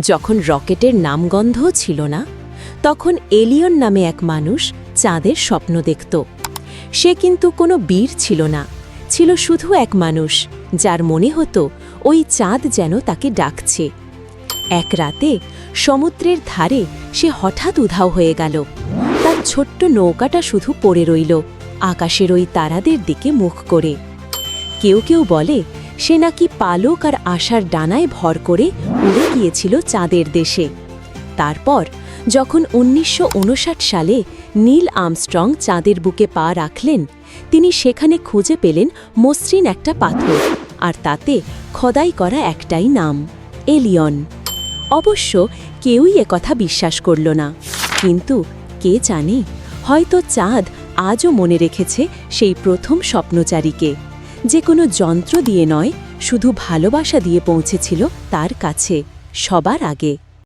যখন রকেটের নামগন্ধও ছিল না, তখন এলিয়ন নামে এক মানুষ চাঁদের স্বপ্ন দেখত। সে কিন্তু কোনো বীর ছিল না, ছিল শুধু এক মানুষ, যার মনে হতো ওই চাঁদ যেন তাকে ডাকছে। এক রাতে সমুদ্রের ধারে সে হঠাৎ উধাও হয়ে গেল। তার ছোট্ট নৌকাটা শুধু পড়ে রইল, আকাশের ওই তারাদের দিকে মুখ করে। কেউ কেউ বলে সে নাকি পালক আর আশার ডানায় ভর করে উড়ে গিয়েছিল চাঁদের দেশে। তারপর যখন উনিশশো উনষাট সালে নীল আমস্ট্রং চাঁদের বুকে পা রাখলেন, তিনি সেখানে খুঁজে পেলেন মসৃণ একটা পাথর আর তাতে খোদাই করা একটাই নাম, এলিয়ন। অবশ্য কেউই কথা বিশ্বাস করল না। কিন্তু কে জানে, হয়তো চাঁদ আজও মনে রেখেছে সেই প্রথম স্বপ্নচারীকে। যে কোনো যন্ত্র দিয়ে নয় শুধু ভালোবাসা দিয়ে পৌঁছেছিল তার কাছে সবার আগে।